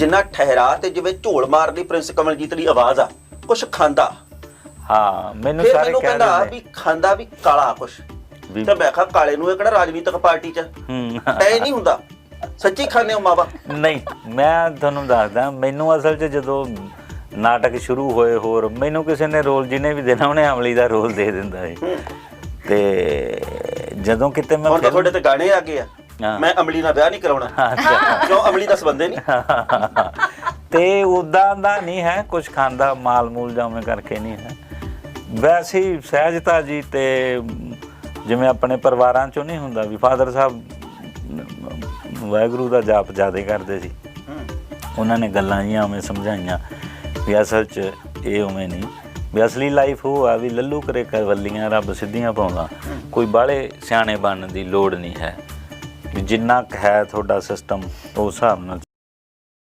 ਜਿੰਨਾ ਠਹਿਰਾ ਤੇ ਜਿਵੇਂ ਝੋਲ ਮਾਰਦੀ ਪ੍ਰਿੰਸ ਕਮਲਜੀਤ ਦੀ ਆਵਾਜ਼ ਆ ਕੁਛ ਖਾਂਦਾ। ਹਾਂ ਮੈਨੂੰ ਫਿਰ ਸਾਰੇ ਮੈਨੂੰ ਕਹਿ ਕਹਿੰਦਾ ਰਹੇ ਵੀ ਖਾਂਦਾ ਵੀ ਕਾਲਾ ਕੁਛ। ਵੀ- ਤੇ ਮੈਂ ਕਿਹਾ ਕਾਲੇ ਨੂੰ ਇਹ ਕਿਹੜਾ ਰਾਜਨੀਤਿਕ ਪਾਰਟੀ ਚ? ਹੂੰ। ਐ ਨਹੀਂ ਹੁੰਦਾ। ਸੱਚੀ ਖਾਣੇ ਹੋ ਮਾਵਾ? ਨਹੀਂ ਮੈਂ ਤੁਹਾਨੂੰ ਦੱਸਦਾ ਮੈਨੂੰ ਅਸਲ 'ਚ ਜਦੋਂ ਨਾਟਕ ਸ਼ੁਰੂ ਹੋਏ ਹੋਰ ਮੈਨੂੰ ਕਿਸੇ ਨੇ ਰੋਲ ਜਿਹਨੇ ਵੀ ਦੇਣਾ ਉਹਨੇ ਅਮਲੀ ਦਾ ਰੋਲ ਦੇ ਦਿੰਦਾ ਹੈ। ਤੇ ਜਦੋਂ ਕਿਤੇ ਮੈਂ ਹੁਣ ਤਾਂ film- ਤੁਹਾਡੇ ਤੇ ਗਾਣੇ ਆ ਗਏ ਆ। ਮੈਂ ਅਮਲੀ ਨਾਲ ਵਿਆਹ ਨਹੀਂ ਕਰਾਉਣਾ। ਕਿਉਂ? ਅਮਲੀ ਦਾ ਸੰਬੰਧ ਨਹੀਂ। ਤੇ ਉਦਾਂ ਦਾ ਨਹੀਂ ਹੈ ਕੁਝ ਖਾਂਦਾ ਮਾਲ ਮੂਲ ਜਾਵੇਂ ਕਰਕੇ ਨਹੀਂ ਹੈ। ਵੈਸੇ ਹੀ ਸਹਿਜਤਾ ਜੀ ਤੇ ਜਿਵੇਂ ਆਪਣੇ ਪਰਿਵਾਰਾਂ ਚੋਂ ਨਹੀਂ ਹੁੰਦਾ ਵੀ ਫਾਦਰ ਸਾਹਿਬ ਵਾਹਿਗੁਰੂ ਦਾ ਜਾਪ ਜ਼ਿਆਦਾ ਕਰਦੇ ਸੀ। ਉਹਨਾਂ ਨੇ ਗੱਲਾਂ ਜੀਆਂ ਉਵੇਂ ਸਮਝਾਈਆਂ ਵੀ ਅਸਲ 'ਚ ਇਹ ਉਵੇਂ ਨਹੀਂ। ਵੀ ਅਸਲੀ ਲਾਈਫ ਉਹ ਆ ਵੀ ਲੱਲੂ ਕਰੇ ਕਵੱਲੀਆਂ ਰੱਬ ਸਿੱਧੀਆਂ ਪਾਉਂਦਾ। ਕੋਈ ਬਾਹਲੇ ਸਿਆਣੇ ਬਣਨ ਦੀ ਲੋੜ ਨਹੀਂ ਹੈ। ਜਿੰਨਾ ਕੁ ਹੈ ਤੁਹਾਡਾ ਸਿਸਟਮ ਉਸ ਹਿਸਾਬ ਨਾਲ